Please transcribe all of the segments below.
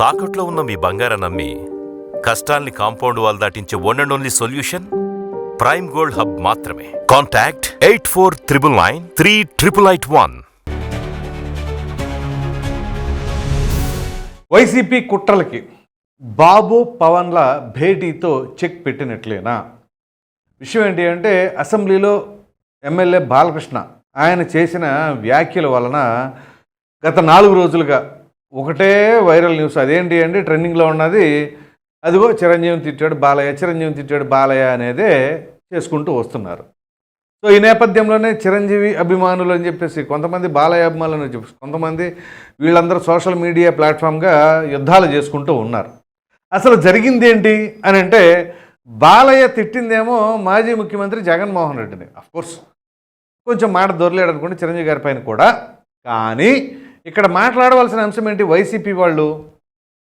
తాకట్లో ఉన్న మీ బంగారం నమ్మి కష్టాల్ని compound wall దాటించే one and only solution prime gold hub మాత్రమే. Contact eight four triple nine three triple eight one YCP కుట్రలకి Babu పవన్ల భేటీతో చెక్ పెట్టినట్లేనా? విషయం ఏంటి అంటే అసెంబ్లీలో ఎమ్మెల్యే బాలకృష్ణ ఆయన చేసిన వ్యాఖ్యల వలన గత నాలుగు రోజులుగా ఒకటే వైరల్ న్యూస్. అదేంటి అంటే ట్రెండింగ్లో ఉన్నది అదిగో చిరంజీవిని తిట్టాడు బాలయ్య చిరంజీవిని తిట్టాడు బాలయ్య అనేదే చేసుకుంటూ వస్తున్నారు. సో ఈ నేపథ్యంలోనే చిరంజీవి అభిమానులు అని చెప్పేసి కొంతమంది బాలయ్య అభిమానులు అని చెప్పేసి కొంతమంది వీళ్ళందరూ సోషల్ మీడియా ప్లాట్ఫామ్గా యుద్ధాలు చేసుకుంటూ ఉన్నారు. అసలు జరిగింది ఏంటి అని అంటే బాలయ్య తిట్టిందేమో మాజీ ముఖ్యమంత్రి జగన్మోహన్ రెడ్డిని. కోర్స్. కొంచెం మాట దొరలేడు అనుకోండి చిరంజీవి గారి పైన కూడా. కానీ ఇక్కడ మాట్లాడవలసిన అంశం ఏంటి? వైసీపీ వాళ్ళు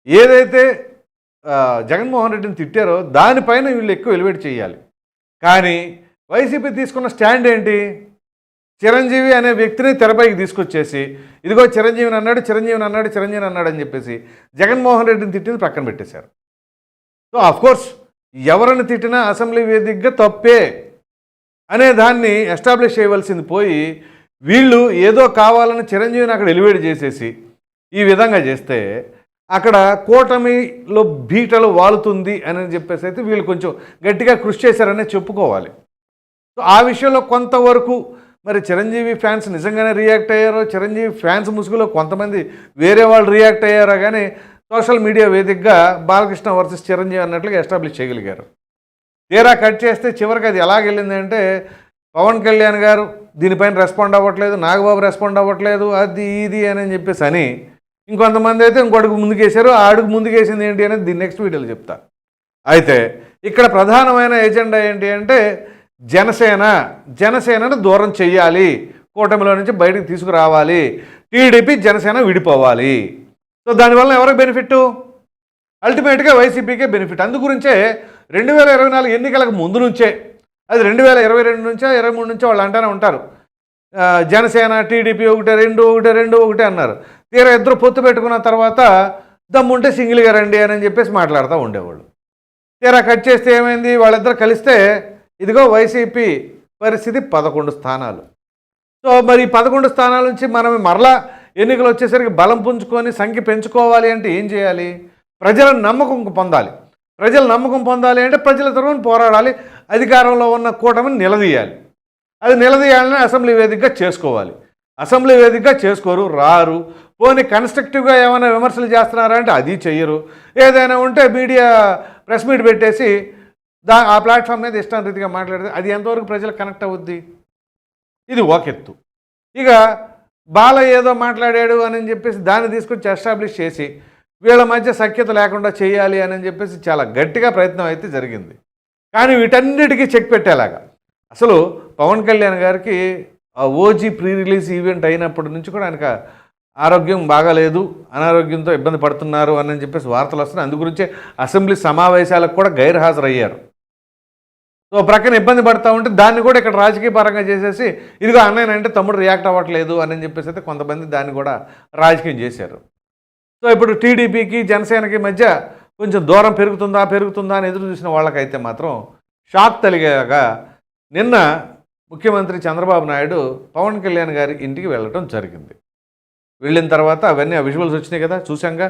ఏదైతే జగన్మోహన్ రెడ్డిని తిట్టారో దానిపైన వీళ్ళు ఎక్కువ ఎలివేట్ చేయాలి. కానీ వైసీపీ తీసుకున్న స్టాండ్ ఏంటి? చిరంజీవి అనే వ్యక్తిని తెరపైకి తీసుకొచ్చేసి ఇదిగో చిరంజీవిని అన్నాడు చిరంజీవిని అన్నాడు చిరంజీవిని అన్నాడు అని చెప్పేసి జగన్మోహన్ రెడ్డిని తిట్టింది పక్కన పెట్టేశారు. సో కోర్స్ ఎవరిని తిట్టినా అసెంబ్లీ వేదికగా తప్పే అనే దాన్ని ఎస్టాబ్లిష్ చేయవలసింది పోయి వీళ్ళు ఏదో కావాలని చిరంజీవిని అక్కడ ఎలివేట్ చేసేసి ఈ విధంగా చేస్తే అక్కడ కూటమిలో బీటలు వాలుతుంది అని చెప్పేసి అయితే వీళ్ళు కొంచెం గట్టిగా కృషి చేశారనే చెప్పుకోవాలి. సో ఆ విషయంలో కొంతవరకు మరి చిరంజీవి ఫ్యాన్స్ నిజంగానే రియాక్ట్ అయ్యారో చిరంజీవి ఫ్యాన్స్ ముసుగులో కొంతమంది వేరే వాళ్ళు రియాక్ట్ అయ్యారో కానీ సోషల్ మీడియా వేదికగా బాలకృష్ణ వర్సెస్ చిరంజీవి అన్నట్లుగా ఎస్టాబ్లిష్ చేయగలిగారు. తీరా కట్ చేస్తే చివరికి అది ఎలాగెళ్ళింది అంటే పవన్ కళ్యాణ్ గారు దీనిపైన రెస్పాండ్ అవ్వట్లేదు నాగబాబు రెస్పాండ్ అవ్వట్లేదు అది ఇది అని చెప్పేసి అని ఇంకొంతమంది అయితే ఇంకో ముందుకేశారు ఆ అడుగు ముందుకేసింది ఏంటి అనేది దీని నెక్స్ట్ వీడియోలో చెప్తా. అయితే ఇక్కడ ప్రధానమైన ఎజెండా ఏంటి అంటే జనసేన జనసేనను దూరం చెయ్యాలి కూటమిలో నుంచి బయటకు తీసుకురావాలి టీడీపీ జనసేన విడిపోవాలి. సో దానివల్ల ఎవరికి బెనిఫిట్ అల్టిమేట్గా వైసీపీకే బెనిఫిట్ అందు గురించే రెండు వేల ఇరవై నాలుగు ఎన్నికలకు ముందు నుంచే అది రెండు వేల ఇరవై రెండు నుంచో ఇరవై మూడు నుంచో వాళ్ళు అంటూనే ఉంటారు. జనసేన టీడీపీ ఒకటే రెండు ఒకటే రెండు ఒకటే అన్నారు. తీరా ఇద్దరు పొత్తు పెట్టుకున్న తర్వాత దమ్ముంటే సింగిల్గా రండి అని చెప్పేసి మాట్లాడుతూ ఉండేవాళ్ళు. తీరా కట్ చేస్తే ఏమైంది? వాళ్ళిద్దరు కలిస్తే ఇదిగో వైసీపీ పరిస్థితి పదకొండు స్థానాలు. సో మరి ఈ పదకొండు స్థానాల నుంచి మనం మరలా ఎన్నికలు వచ్చేసరికి బలం పుంజుకొని సంఖ్య పెంచుకోవాలి అంటే ఏం చేయాలి? ప్రజల నమ్మకం పొందాలి. ప్రజల నమ్మకం పొందాలి అంటే ప్రజల తరఫున పోరాడాలి. అధికారంలో ఉన్న కూటమిని నిలదీయాలి. అది నిలదీయాలని అసెంబ్లీ వేదికగా చేసుకోవాలి. అసెంబ్లీ వేదికగా చేసుకోరు రారు. పోనీ కన్స్ట్రక్టివ్గా ఏమైనా విమర్శలు చేస్తున్నారా అంటే అది చెయ్యరు. ఏదైనా ఉంటే మీడియా ప్రెస్ మీట్ పెట్టేసి దా ఆ ప్లాట్ఫామ్ మీద ఇష్టం రీతిగా మాట్లాడితే అది ఎంతవరకు ప్రజలకు కనెక్ట్ అవుద్ది? ఇది ఒక ఎత్తు ఇక బాల ఏదో మాట్లాడాడు అని చెప్పేసి దాన్ని తీసుకొచ్చి ఎస్టాబ్లిష్ చేసి వీళ్ళ మధ్య సఖ్యత లేకుండా చేయాలి అని చెప్పేసి చాలా గట్టిగా ప్రయత్నం అయితే జరిగింది. కానీ వీటన్నిటికీ చెక్ పెట్టేలాగా. అసలు పవన్ కళ్యాణ్ గారికి ఓజీ ప్రీ రిలీజ్ ఈవెంట్ అయినప్పటి నుంచి కూడా ఆయనకు ఆరోగ్యం బాగాలేదు అనారోగ్యంతో ఇబ్బంది పడుతున్నారు అని చెప్పేసి వార్తలు వస్తున్నాయి. అందు గురించే అసెంబ్లీ సమావేశాలకు కూడా గైర్హాజరయ్యారు. సో ప్రక్కన ఇబ్బంది పడతా ఉంటే దాన్ని కూడా ఇక్కడ రాజకీయ పరంగా చేసేసి ఇదిగో అన్నయ్య అంటే తమ్ముడు రియాక్ట్ అవ్వట్లేదు అని చెప్పేసి అయితే కొంతమంది దాన్ని కూడా రాజకీయం చేశారు. సో ఇప్పుడు టీడీపీకి జనసేనకి మధ్య కొంచెం దూరం పెరుగుతుందా పెరుగుతుందా అని ఎదురు చూసిన వాళ్ళకైతే మాత్రం షాక్ తలిగాక నిన్న ముఖ్యమంత్రి చంద్రబాబు నాయుడు పవన్ కళ్యాణ్ గారి ఇంటికి వెళ్ళటం జరిగింది. వెళ్ళిన తర్వాత అవన్నీ ఆ విజువల్స్ వచ్చినాయి కదా చూసాంగా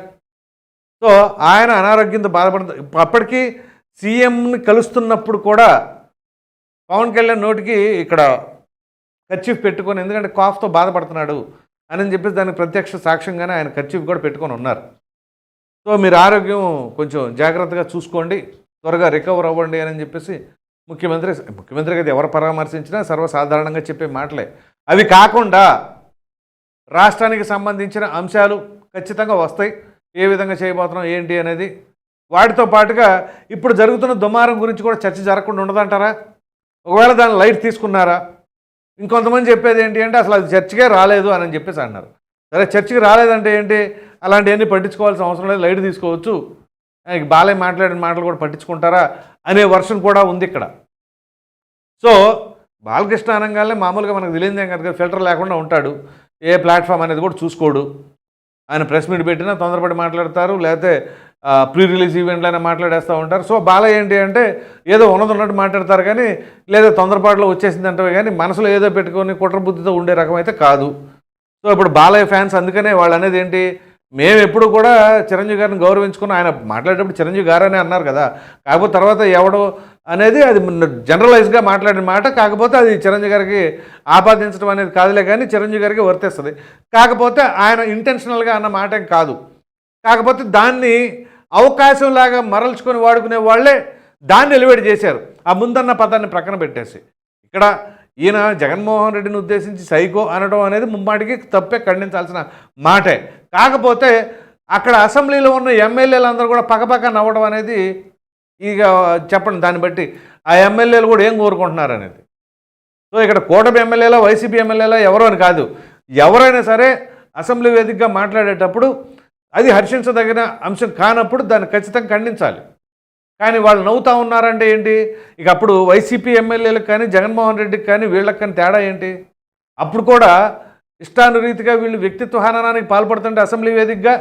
సో ఆయన అనారోగ్యంతో బాధపడుతుంది అప్పటికీ సీఎంని కలుస్తున్నప్పుడు కూడా పవన్ కళ్యాణ్ నోటికి ఇక్కడ ఖర్చీఫ్ పెట్టుకొని ఎందుకంటే కాఫ్తో బాధపడుతున్నాడు అని చెప్పేసి దానికి ప్రత్యక్ష సాక్ష్యంగానే ఆయన ఖర్చీఫ్ కూడా పెట్టుకొని ఉన్నారు. సో మీరు ఆరోగ్యం కొంచెం జాగ్రత్తగా చూసుకోండి త్వరగా రికవర్ అవ్వండి అని చెప్పేసి ముఖ్యమంత్రి ముఖ్యమంత్రి గారు ఎవరు పరామర్శించినా సర్వసాధారణంగా చెప్పే మాటలే. అవి కాకుండా రాష్ట్రానికి సంబంధించిన అంశాలు ఖచ్చితంగా వస్తాయి. ఏ విధంగా చేయబోతున్నాం ఏంటి అనేది వాటితో పాటుగా ఇప్పుడు జరుగుతున్న దుమారం గురించి కూడా చర్చ జరగకుండా ఉండదంటారా? ఒకవేళ దాని లైట్ తీసుకున్నారా? ఇంకొంతమంది చెప్పేది ఏంటి అంటే అసలు అది చర్చకే రాలేదు అని చెప్పేసి అన్నారు. సరే చర్చకి రాలేదంటే ఏంటి? అలాంటివన్నీ పట్టించుకోవాల్సిన అవసరం లేదు. లైట్ తీసుకోవచ్చు. ఆయనకి బాలయ్య మాట్లాడిన మాటలు కూడా పట్టించుకుంటారా అనే వర్షన్ కూడా ఉంది ఇక్కడ. సో బాలకృష్ణ అనగానే మామూలుగా మనకు తెలియదేం కనుక ఫిల్టర్ లేకుండా ఉంటాడు. ఏ ప్లాట్ఫామ్ అనేది కూడా చూసుకోడు. ఆయన ప్రెస్ మీట్ పెట్టినా తొందరపడి మాట్లాడతారు లేకపోతే ప్రీ రిలీజ్ ఈవెంట్లైనా మాట్లాడేస్తూ ఉంటారు. సో బాలయ్య ఏంటి అంటే ఏదో ఉన్నది ఉన్నట్టు మాట్లాడతారు కానీ లేదా తొందరపాటులో వచ్చేసింది అంటే కానీ మనసులో ఏదో పెట్టుకొని కుట్ర బుద్ధితో ఉండే రకం అయితే కాదు. సో ఇప్పుడు బాలయ్య ఫ్యాన్స్ అందుకనే వాళ్ళు అనేది ఏంటి? మేము ఎప్పుడు కూడా చిరంజీవి గారిని గౌరవించుకుని ఆయన మాట్లాడేటప్పుడు చిరంజీవి గారనే అన్నారు కదా. కాకపోతే తర్వాత ఎవడో అనేది అది జనరలైజ్గా మాట్లాడిన మాట కాకపోతే అది చిరంజీవి గారికి ఆపాదించడం అనేది కాదులే కానీ చిరంజీవి గారికి వర్తిస్తుంది. కాకపోతే ఆయన ఇంటెన్షనల్గా అన్న మాట ఏం కాదు. కాకపోతే దాన్ని అవకాశంలాగా మరల్చుకొని వాడుకునే వాళ్ళే దాన్ని ఎలివేట్ చేశారు. ఆ ముందన్న పదాన్ని ప్రక్కన పెట్టేసి. ఇక్కడ ఈయన జగన్మోహన్ రెడ్డిని ఉద్దేశించి సైకో అనడం అనేది ముమ్మాటికి తప్పే ఖండించాల్సిన మాటే. కాకపోతే అక్కడ అసెంబ్లీలో ఉన్న ఎమ్మెల్యేలందరూ కూడా పక్కపక్క నవ్వడం అనేది ఇక చెప్పండి దాన్ని బట్టి ఆ ఎమ్మెల్యేలు కూడా ఏం కోరుకుంటున్నారు అనేది సో ఇక్కడ కూటమి ఎమ్మెల్యేలా వైసీపీ ఎమ్మెల్యేలా ఎవరో అని కాదు. ఎవరైనా సరే అసెంబ్లీ వేదికగా మాట్లాడేటప్పుడు అది హర్షించదగిన అంశం కానప్పుడు దాన్ని ఖచ్చితంగా ఖండించాలి. కానీ వాళ్ళు నవ్వుతా ఉన్నారంటే ఏంటి? ఇక అప్పుడు వైసీపీ ఎమ్మెల్యేలకు కానీ జగన్మోహన్ రెడ్డికి కానీ వీళ్ళకి కానీ తేడా ఏంటి? అప్పుడు కూడా ఇష్టానురీతిగా వీళ్ళు వ్యక్తిత్వ హననానికి పాల్పడుతుంటే అసెంబ్లీ వేదికగా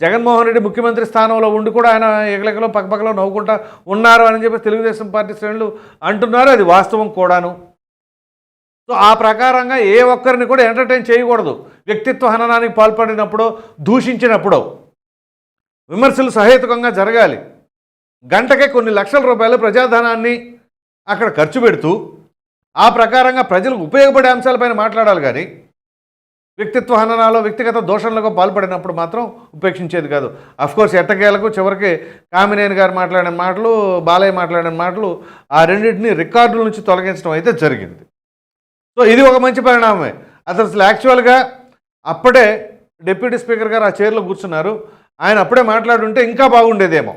జగన్మోహన్ రెడ్డి ముఖ్యమంత్రి స్థానంలో ఉండి కూడా ఆయన ఎగలెగలో పక్కపక్కలో నవ్వుకుంటా ఉన్నారు అని చెప్పి తెలుగుదేశం పార్టీ శ్రేణులు అంటున్నారు. అది వాస్తవం కూడాను. సో ఆ ప్రకారంగా ఏ ఒక్కరిని కూడా ఎంటర్టైన్ చేయకూడదు. వ్యక్తిత్వ హననానికి పాల్పడినప్పుడు దూషించినప్పుడు. విమర్శలు సహేతుకంగా జరగాలి. గంటకే కొన్ని లక్షల రూపాయలు ప్రజాధనాన్ని అక్కడ ఖర్చు పెడుతూ ఆ ప్రకారంగా ప్రజలకు ఉపయోగపడే అంశాలపైన మాట్లాడాలి కానీ వ్యక్తిత్వ హననాలో వ్యక్తిగత దోషణలకు పాల్పడినప్పుడు మాత్రం ఉపేక్షించేది కాదు. అఫ్కోర్స్ ఎట్టకేలకు చివరికి కామినేని గారు మాట్లాడిన మాటలు బాలయ్య మాట్లాడిన మాటలు ఆ రెండింటిని రికార్డుల నుంచి తొలగించడం అయితే జరిగింది. సో ఇది ఒక మంచి పరిణామమే. అసలు అసలు యాక్చువల్గా అప్పుడే డిప్యూటీ స్పీకర్ గారు ఆ చైర్లో కూర్చున్నారు. ఆయన అప్పుడే మాట్లాడుంటే ఇంకా బాగుండేదేమో.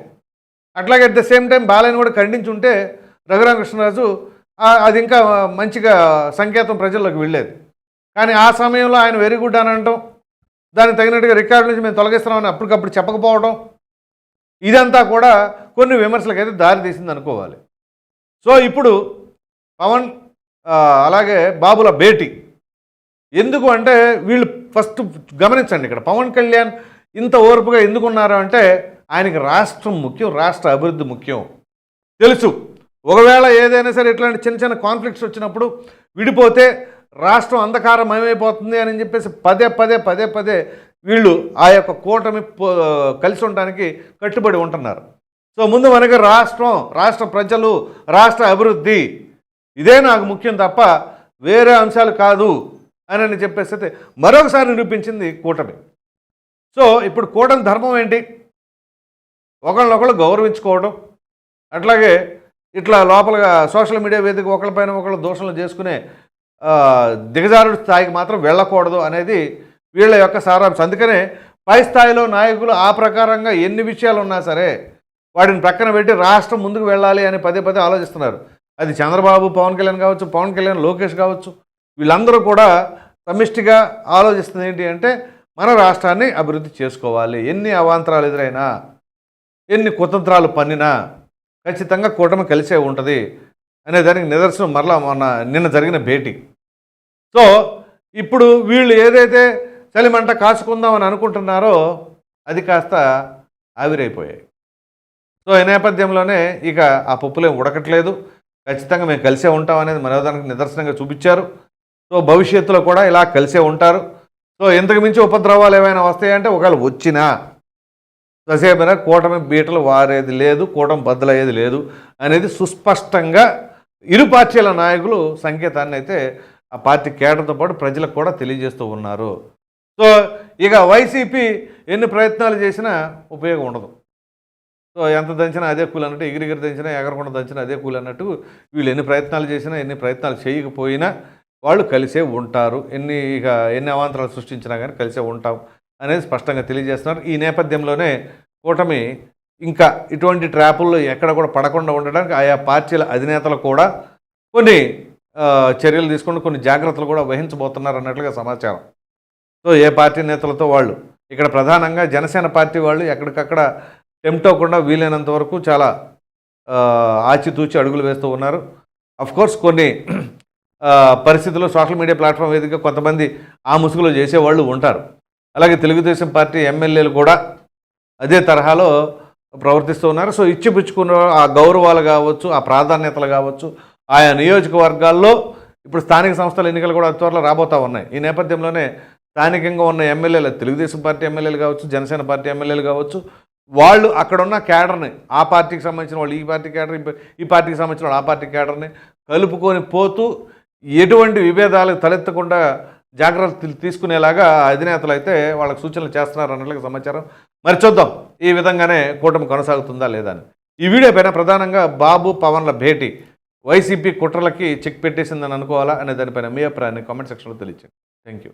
అట్లాగే అట్ ద సేమ్ టైం బాలయ్యని కూడా ఖండించుంటే రఘురామకృష్ణరాజు అది ఇంకా మంచిగా సంకేతం ప్రజల్లోకి వెళ్ళేది. కానీ ఆ సమయంలో ఆయన వెరీ గుడ్ అని అనటం దానికి తగినట్టుగా రికార్డు నుంచి మేము తొలగిస్తున్నామని అప్పటికప్పుడు చెప్పకపోవడం ఇదంతా కూడా కొన్ని విమర్శలకైతే దారి తీసింది అనుకోవాలి. సో ఇప్పుడు పవన్ అలాగే బాబుల భేటీ. ఎందుకు అంటే వీళ్ళు ఫస్ట్ గమనించండి ఇక్కడ పవన్ కళ్యాణ్ ఇంత ఓర్పుగా ఎందుకున్నారు అంటే ఆయనకి రాష్ట్రం ముఖ్యం రాష్ట్ర అభివృద్ధి ముఖ్యం. తెలుసు. ఒకవేళ ఏదైనా సరే ఇట్లాంటి చిన్న చిన్న కాన్ఫ్లిక్ట్స్ వచ్చినప్పుడు విడిపోతే రాష్ట్రం అంధకారమయమైపోతుంది అని చెప్పేసి పదే పదే పదే పదే వీళ్ళు ఆ యొక్క కూటమి పో- కలిసి ఉండడానికి కట్టుబడి ఉంటున్నారు. సో ముందు మనకి రాష్ట్రం రాష్ట్ర ప్రజలు రాష్ట్ర అభివృద్ధి. ఇదే నాకు ముఖ్యం తప్ప వేరే అంశాలు కాదు అని అని చెప్పేసి అయితే మరొకసారి నిరూపించింది కూటమి. సో ఇప్పుడు కూటమి ధర్మం ఏంటి? ఒకళ్ళనొకళ్ళు గౌరవించుకోవడం. అట్లాగే ఇట్లా లోపలగా సోషల్ మీడియా వేదిక ఒకళ్ళపైన ఒకళ్ళు దోషణలు చేసుకునే దిగజారుడు స్థాయికి మాత్రం వెళ్ళకూడదు అనేది వీళ్ళ యొక్క సారాంశం. అందుకనే పై స్థాయిలో నాయకులు ఆ ప్రకారంగా ఎన్ని విషయాలు ఉన్నా సరే వాటిని ప్రక్కన పెట్టి రాష్ట్రం ముందుకు వెళ్ళాలి అని పదే పదే ఆలోచిస్తున్నారు. అది చంద్రబాబు పవన్ కళ్యాణ్ కావచ్చు పవన్ కళ్యాణ్ లోకేష్ కావచ్చు. వీళ్ళందరూ కూడా సమిష్టిగా ఆలోచిస్తుంది ఏంటి అంటే మన రాష్ట్రాన్ని అభివృద్ధి చేసుకోవాలి. ఎన్ని అవాంతరాలు ఎదురైనా ఎన్ని కుతంత్రాలు పన్నినా ఖచ్చితంగా కూటమి కలిసే ఉంటుంది అనే దానికి నిదర్శనం మరలా మొన్న నిన్న జరిగిన భేటీ. సో ఇప్పుడు వీళ్ళు ఏదైతే చలిమంట కాచుకుందామని అనుకుంటున్నారో అది కాస్త ఆవిరైపోయాయి. సో ఈ నేపథ్యంలోనే ఇక ఆ పప్పులేం ఉడకట్లేదు. ఖచ్చితంగా మేము కలిసే ఉంటాం అనేది మనోదానికి నిదర్శనంగా చూపించారు. సో భవిష్యత్తులో కూడా ఇలా కలిసే ఉంటారు. సో ఇంతకు మించి ఉపద్రవాలు ఏమైనా వస్తాయంటే ఒకవేళ వచ్చినా ససేపైనా కూటమి బీటలు వారేది లేదు కూటమి బద్దలయ్యేది లేదు అనేది సుస్పష్టంగా ఇరు పార్టీల నాయకులు సంకేతాన్ని అయితే ఆ పార్టీ కేడర్తో పాటు ప్రజలకు కూడా తెలియజేస్తూ ఉన్నారు. సో ఇక వైసీపీ ఎన్ని ప్రయత్నాలు చేసినా ఉపయోగం ఉండదు. సో ఎంత దంచినా అదే కూలి అన్నట్టు ఎగిరిగిరి దంచినా ఎగరకుండా దంచినా అదే కూలి అన్నట్టు వీళ్ళు ఎన్ని ప్రయత్నాలు చేసినా ఎన్ని ప్రయత్నాలు చేయకపోయినా వాళ్ళు కలిసే ఉంటారు. ఎన్ని ఇక ఎన్ని అవాంతరాలు సృష్టించినా కానీ కలిసే ఉంటాం. అనేది స్పష్టంగా తెలియజేస్తున్నారు. ఈ నేపథ్యంలోనే కూటమి ఇంకా ఇటువంటి ట్రాపుల్లో ఎక్కడ కూడా పడకుండా ఉండడానికి ఆయా పార్టీల అధినేతలు కూడా కొన్ని చర్యలు తీసుకుని కొన్ని జాగ్రత్తలు కూడా వహించబోతున్నారు అన్నట్లుగా సమాచారం. సో ఏ పార్టీ నేతలతో వాళ్ళు? ఇక్కడ ప్రధానంగా జనసేన పార్టీ వాళ్ళు ఎక్కడికక్కడ టెంప్ట్ అవ్వకుండా వీలైనంత వరకు చాలా ఆచితూచి అడుగులు వేస్తూ ఉన్నారు. కోర్స్ కొన్ని పరిస్థితుల్లో సోషల్ మీడియా ప్లాట్ఫామ్ వేదిక కొంతమంది ఆ ముసుగులో చేసేవాళ్ళు ఉంటారు. అలాగే తెలుగుదేశం పార్టీ ఎమ్మెల్యేలు కూడా అదే తరహాలో ప్రవర్తిస్తూ ఉన్నారు. సో ఇచ్చిపుచ్చుకున్న ఆ గౌరవాలు కావచ్చు ఆ ప్రాధాన్యతలు కావచ్చు ఆయా నియోజకవర్గాల్లో ఇప్పుడు స్థానిక సంస్థల ఎన్నికలు కూడా త్వరలో రాబోతా ఉన్నాయి. ఈ నేపథ్యంలోనే స్థానికంగా ఉన్న ఎమ్మెల్యేలు తెలుగుదేశం పార్టీ ఎమ్మెల్యేలు కావచ్చు జనసేన పార్టీ ఎమ్మెల్యేలు కావచ్చు వాళ్ళు అక్కడున్న క్యాడర్ని ఆ పార్టీకి సంబంధించిన వాళ్ళు ఈ పార్టీ క్యాడర్ ఈ ఈ పార్టీకి సంబంధించిన వాళ్ళు ఆ పార్టీ క్యాడర్ని కలుపుకొని పోతూ ఎటువంటి విభేదాలు తలెత్తకుండా జాగ్రత్తలు తీసుకునేలాగా అధినేతలు అయితే వాళ్ళకి సూచనలు చేస్తున్నారు అన్నట్లుగా సమాచారం. మరి చూద్దాం ఈ విధంగానే కూటమి కొనసాగుతుందా లేదా అని. ఈ వీడియో పైన ప్రధానంగా బాబు పవన్ల భేటీ. వైసీపీ కుట్రలకి చెక్ పెట్టేసిందని అనుకోవాలా అనే దానిపైన మీ అభిప్రాయాన్ని కామెంట్ సెక్షన్లో తెలియచండి థ్యాంక్ యూ